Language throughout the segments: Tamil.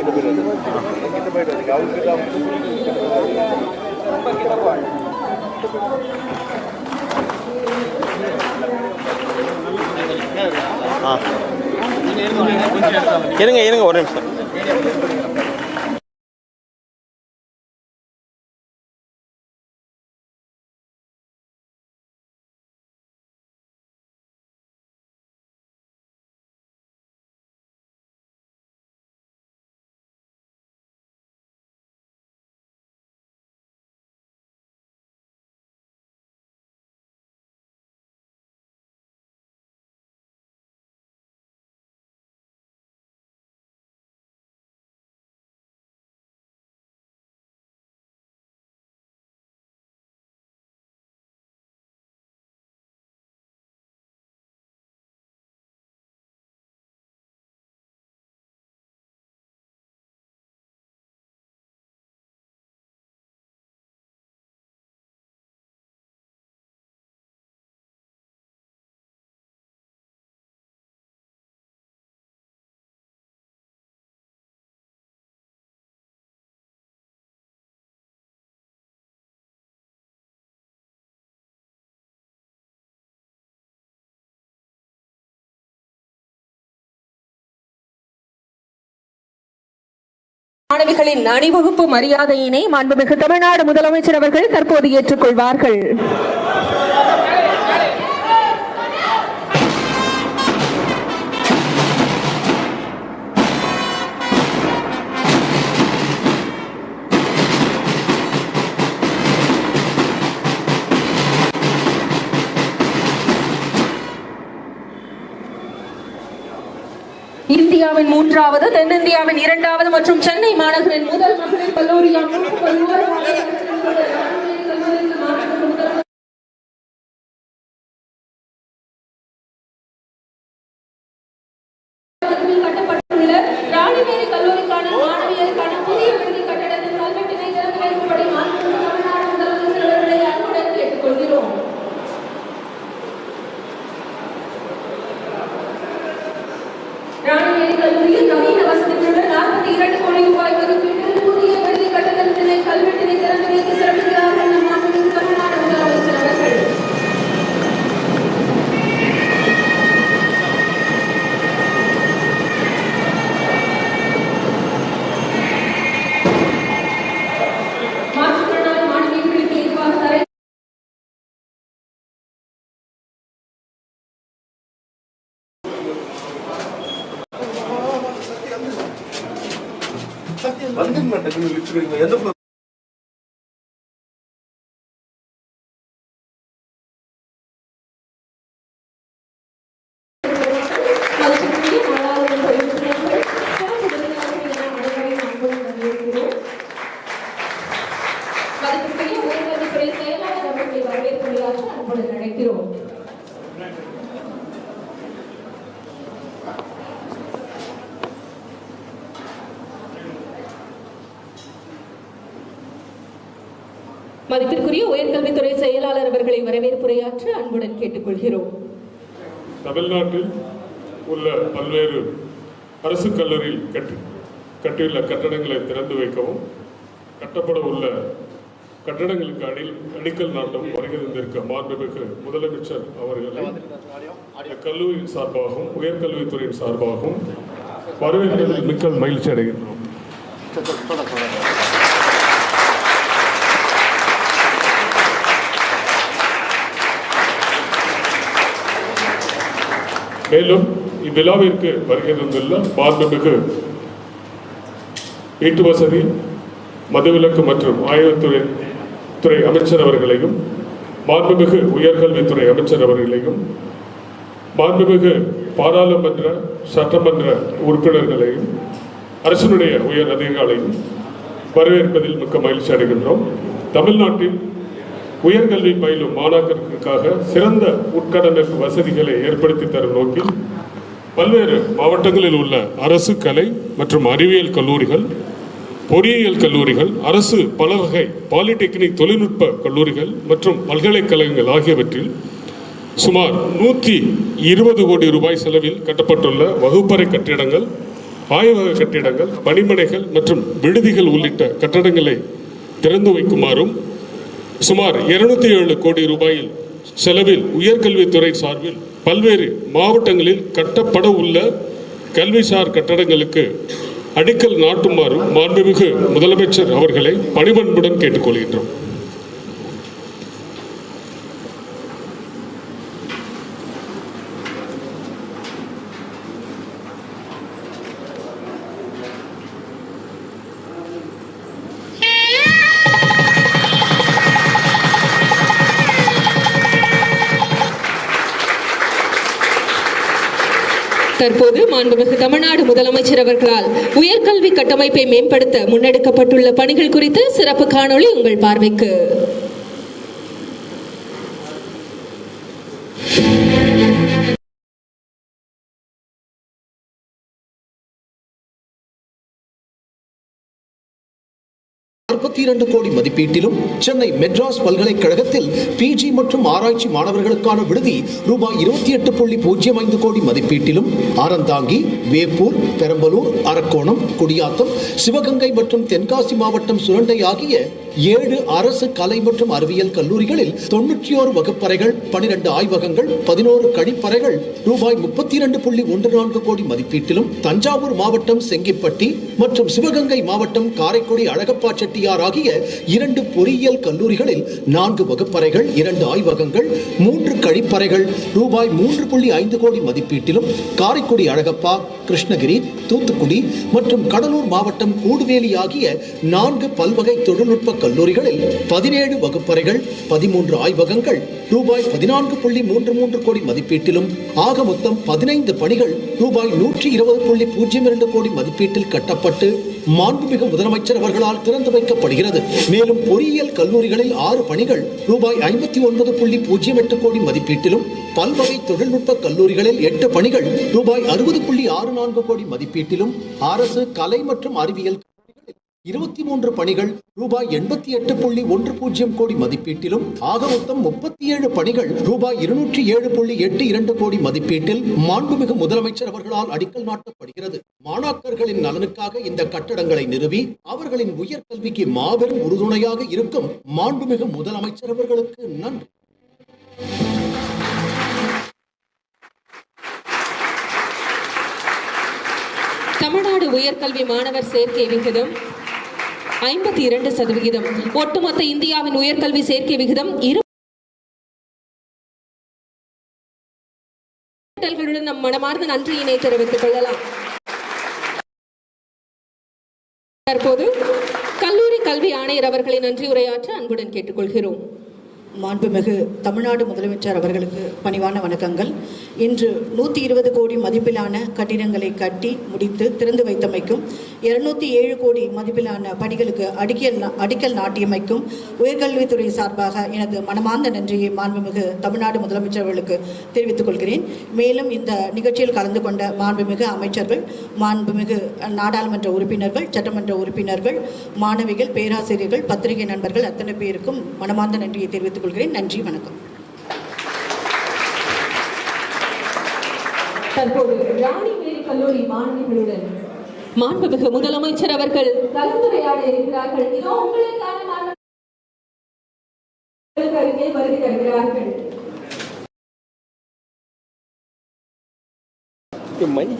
கிட்ட போயிடாது கிட்ட போயிடாது அவங்க கிட்ட அவங்க ரொம்ப கிட்ட போவாங்க இருங்க இருங்க ஒரு நிமிஷம். மாணவிகளின் அணிவகுப்பு மரியாதையினை மாண்புமிகு தமிழ்நாடு முதலமைச்சர் அவர்கள் தற்போது ஏற்றுக்கொள்வார்கள். இந்தியாவின் மூன்றாவது தென்னிந்தியாவின் இரண்டாவது மற்றும் சென்னை மாநகரின் முதல் மகளிர் கல்லூரியாம் பதினோரு கட்டப்பட்டுள்ள ராணிவேரி கல்லூரிக்கான மாணவியருக்கான புதிய விடுதி கட்டடத்தின் கல்வெட்டினை திறந்து வைக்கும்படி மாண்புமிகு தமிழ்நாடு முதலமைச்சர் அவர்களை அன்புடன் கேட்டுக்கொள்கிறோம் ராணிவேரி கல்லூரியில் நவீன வசதிகளுடன் நாற்பத்தி இரண்டு கோடி ரூபாய் மதிப்பீட்டில் புதிய விடுதி கட்டடத்தினை கல்வெட்டினை திறந்து வைத்து சிறப்பிக்கிறார்கள் நம் மாண்புமிகு தமிழ்நாடு முதலமைச்சர் அவர்கள் மாற்றுத்திறனாளி மாணவியர்களுக்கு ஏதுவாக தரை வந்து டக்குன்னு லிஃப்ட் கிடைக்கும் எந்த floor? மதிப்பிற்குரிய மாணவர்கள் பயிற்றுனர்கள், சிறப்பு விருந்தினர்கள் என அனைவரையும் அன்புடன் வரவேற்கிறோம். மதிப்பிற்குரிய உயர்கல்வித்துறை செயலாளர் அவர்களை வரவேற்புரையாற்ற அன்புடன் அழைக்கிறோம் மதிப்பிற்குரிய உயர்கல்வித்துறை செயலாளர் அவர்களை வரவேற்புரையாற்ற அன்புடன் கேட்டுக்கொள்கிறோம். தமிழ்நாட்டில் உள்ள பல்வேறு அரசு கல்லூரியில் கட்டி கட்டியுள்ள கட்டடங்களை திறந்து வைக்கவும் கட்டப்பட உள்ள கட்டடங்களுக்கு அடி அடிக்கல் நாட்டம் வருகை தந்திருக்க மாண்புமிகு முதலமைச்சர் அவர்களை கல்லூரி சார்பாகவும் உயர்கல்வித்துறையின் சார்பாகவும் வரவேற்பதில் மிக்க மகிழ்ச்சி அடைகின்றோம். மேலும் இவ்விழாவிற்கு வருகை தந்துள்ள மாண்புமிகு வீட்டு வசதி மதுவிலக்கு மற்றும் ஆயுதத்துறை துறை அமைச்சர் அவர்களையும் மாண்புமிகு உயர்கல்வித்துறை அமைச்சர் அவர்களையும் மாண்புமிகு பாராளுமன்ற சட்டமன்ற உறுப்பினர்களையும் அரசினுடைய உயர் அதிகாரிகளையும் வரவேற்பதில் மிக்க மகிழ்ச்சி அடைகின்றோம். தமிழ்நாட்டின் உயர்கல்வி பயிலும் மாணாக்கருக்காக சிறந்த உட்கட்டமைப்பு வசதிகளை ஏற்படுத்தி தரும் நோக்கில் பல்வேறு மாவட்டங்களில் உள்ள அரசு கலை மற்றும் அறிவியல் கல்லூரிகள் பொறியியல் கல்லூரிகள் அரசு பல வகை பாலிடெக்னிக் தொழில்நுட்ப கல்லூரிகள் மற்றும் பல்கலைக்கழகங்கள் ஆகியவற்றில் சுமார் நூற்றி இருபது கோடி ரூபாய் செலவில் கட்டப்பட்டுள்ள வகுப்பறை கட்டிடங்கள் ஆய்வக கட்டிடங்கள் பணிமனைகள் மற்றும் விடுதிகள் உள்ளிட்ட கட்டடங்களை திறந்து வைக்குமாறும் சுமார் 207 ஏழு கோடி ரூபாயில் செலவில் உயர்கல்வித்துறை சார்பில் பல்வேறு மாவட்டங்களில் கட்டப்பட உள்ள கல்விசார் கட்டடங்களுக்கு அடிக்கல் நாட்டுமாறும் மாண்புமிகு முதலமைச்சர் அவர்களை பணிபண்புடன் கேட்டுக்கொள்கின்றோம். தற்போது மாண்புமிகு தமிழ்நாடு முதலமைச்சர் அவர்களால் உயர்கல்வி கட்டமைப்பை மேம்படுத்த முன்னெடுக்கப்பட்டுள்ள பணிகள் குறித்து சிறப்பு காணொளி உங்கள் பார்வைக்கு. நாற்பத்தி இரண்டு கோடி மதிப்பீட்டிலும் சென்னை மெட்ராஸ் பல்கலைக்கழகத்தில் பிஜி மற்றும் ஆராய்ச்சி மாணவர்களுக்கான விடுதி ரூபாய் இருபத்தி எட்டு புள்ளி பூஜ்ஜியம் ஐந்து கோடி மதிப்பீட்டிலும் ஆரந்தாங்கி வேப்பூர் பெரம்பலூர் அரக்கோணம் குடியாத்தம் சிவகங்கை மற்றும் தென்காசி மாவட்டம் சுரண்டை ஆகிய ஏழு அரசு கலை மற்றும் அறிவியல் கல்லூரிகளில் தொன்னூற்றி ஓரு வகுப்பறைகள் பனிரெண்டு ஆய்வகங்கள் பதினோரு கழிப்பறைகள் ரூபாய் முப்பத்தி இரண்டு புள்ளி ஒன்று நான்கு கோடி மதிப்பீட்டிலும் தஞ்சாவூர் மாவட்டம் செங்கிப்பட்டி மற்றும் சிவகங்கை மாவட்டம் காரைக்குடி அழகப்பா செட்டியார் ஆகிய இரண்டு பொறியியல் கல்லூரிகளில் நான்கு வகுப்பறைகள் இரண்டு ஆய்வகங்கள் மூன்று கழிப்பறைகள் ரூபாய் மூன்று புள்ளி ஐந்து கோடி மதிப்பீட்டிலும் காரைக்குடி அழகப்பா கிருஷ்ணகிரி தூத்துக்குடி மற்றும் கடலூர் மாவட்டம் கூடுவேலி ஆகிய நான்கு பல்வகை தொழில்நுட்ப கல்லூரிகளில் பதினேழு வகுப்பறைகள் பதிமூன்று ஆய்வகங்கள் ரூபாய் பதினான்கு புள்ளி மூன்று மூன்று கோடி மதிப்பீட்டிலும் ஆக மொத்தம் பதினைந்து பணிகள் ரூபாய் நூற்றி இருபது புள்ளி பூஜ்ஜியம் இரண்டு கோடி மதிப்பீட்டில் கட்டப்பட்டு மாண்புமிகு முதலமைச்சர் அவர்களால் திறந்து வைக்கப்படுகிறது. மேலும் பொறியியல் கல்லூரிகளில் ஆறு பணிகள் ரூபாய் ஐம்பத்தி ஒன்பது புள்ளி பூஜ்ஜியம் எட்டு கோடி மதிப்பீட்டிலும் பல்வகை தொழில்நுட்ப கல்லூரிகளில் எட்டு பணிகள் ரூபாய் அறுபது புள்ளி ஆறு நான்கு கோடி மதிப்பீட்டிலும் அரசு கலை மற்றும் அறிவியல் இருபத்தி மூன்று பணிகள் ரூபாய் எண்பத்தி எட்டு புள்ளி ஒன்று பூஜ்ஜியம் கோடி மதிப்பீட்டிலும் ஆக மொத்தம் முப்பத்தி ஏழு பணிகள் ரூபாய் இருநூற்றி ஏழு புள்ளி எட்டு இரண்டு கோடி மதிப்பீட்டில் மாண்புமிகு முதலமைச்சர் அவர்களால் அடிக்கல் நாட்டப்படுகிறது. மாணாக்கர்களின் நலனுக்காக இந்த கட்டடங்களை நிறுவி அவர்களின் உயர்கல்விக்கு மாபெரும் உறுதுணையாக இருக்கும் மாண்புமிகு முதலமைச்சர் அவர்களுக்கு நன்றி. தமிழ்நாடு உயர்கல்வி மாணவர் சேர்க்கை விகிதம் ஐம்பத்தி இரண்டு சதவிகிதம். ஒட்டுமொத்த இந்தியாவின் உயர்கல்வி சேர்க்கை விகிதம் இரு நம் மனமார்ந்த நன்றியினை தெரிவித்துக் கொள்ளலாம். தற்போது கல்லூரி கல்வி ஆணையர் அவர்களை நன்றி உரையாற்ற அன்புடன் கேட்டுக்கொள்கிறோம். மாண்புமிகு தமிழ்நாடு முதலமைச்சர் அவர்களுக்கு பணிவான வணக்கங்கள். இன்று நூற்றி இருபது கோடி மதிப்பிலான கட்டிடங்களை கட்டி முடித்து திறந்து வைத்தமைக்கும் இருநூத்தி ஏழு கோடி மதிப்பிலான பணிகளுக்கு அடிக்கல் நா- அடிக்கல் நாட்டியமைக்கும் உயர்கல்வித்துறை சார்பாக எனது மனமார்ந்த நன்றியை மாண்புமிகு தமிழ்நாடு முதலமைச்சர் அவர்களுக்கு தெரிவித்துக் கொள்கிறேன். மேலும் இந்த நிகழ்ச்சியில் கலந்து கொண்ட மாண்புமிகு அமைச்சர்கள் மாண்புமிகு நாடாளுமன்ற உறுப்பினர்கள் சட்டமன்ற உறுப்பினர்கள் மாணவிகள் பேராசிரியர்கள் பத்திரிகை நண்பர்கள் அத்தனை பேருக்கும் மனமார்ந்த நன்றியை தெரிவித்துக் கொள்கிறேன் நன்றி வணக்கம். தற்போது ராணிவேலி கல்லூரி மாணவிகளுடன் மாண்புமிகு முதலமைச்சர் அவர்கள் கலந்துரையாட இருக்கிறார்கள். இதோ உங்களுக்கான மாணவர்களுக்கு அருகே வருகை தருகிறார்கள். மைய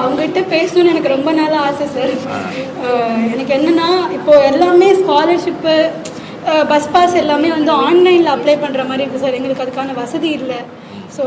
அவங்ககிட்ட பேசணும்னு எனக்கு ரொம்ப நாள் ஆசை சார். எனக்கு என்னன்னா இப்போ எல்லாமே ஸ்காலர்ஷிப்பு பஸ் பாஸ் எல்லாமே வந்து ஆன்லைனில் அப்ளை பண்ணுற மாதிரி இருக்குது சார். எங்களுக்கு அதுக்கான வசதி இல்லை. ஸோ